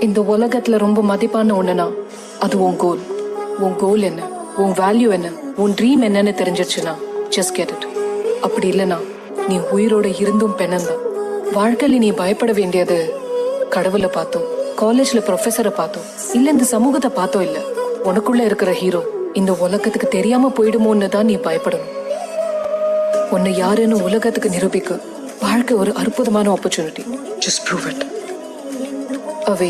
இந்த உலகத்துல ரொம்ப மதிப்பான ஒண்ணுனா அது உன் கோல் உன் கோல் என்ன? உன் வேல்யூ என்ன? உன் ட்ரீம் என்னன்னு தெரிஞ்சிருச்சுன்னா ஜஸ்ட் கெட் இட் அப்படி இல்லைன்னா நீ உயிரோட இருந்தும் பெண்ணந்தான் வாழ்க்கையில நீ பயப்பட வேண்டியது கடவுளை பார்த்தோம் காலேஜ்ல ப்ரொஃபஸரை பார்த்தோம் இல்ல இந்த சமூகத்தை பார்த்தோம் இல்ல. உனக்குள்ள இருக்கிற ஹீரோ இந்த உலகத்துக்கு தெரியாம போயிடுமோன்னு தான் நீ பயப்படணும். உன்னை யாருன்னு உலகத்துக்கு நிரூபிக்க வாழ்க்கை ஒரு அற்புதமான opportunity just prove it away